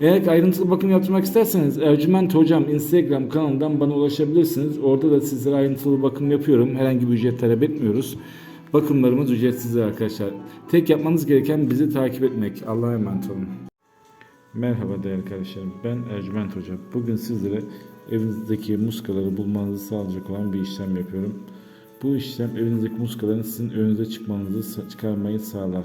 Eğer ayrıntılı bakım yaptırmak isterseniz Ercüment Hocam Instagram kanalından bana ulaşabilirsiniz. Orada da sizlere ayrıntılı bakım yapıyorum. Herhangi bir ücret talep etmiyoruz. Bakımlarımız ücretsizdir arkadaşlar. Tek yapmanız gereken bizi takip etmek. Allah'a emanet olun. Merhaba değerli kardeşlerim. Ben Ercüment Hoca. Bugün sizlere evinizdeki muskaları bulmanızı sağlayacak olan bir işlem yapıyorum. Bu işlem evinizdeki muskaların sizin önünüze çıkmanızı çıkarmayı sağlar.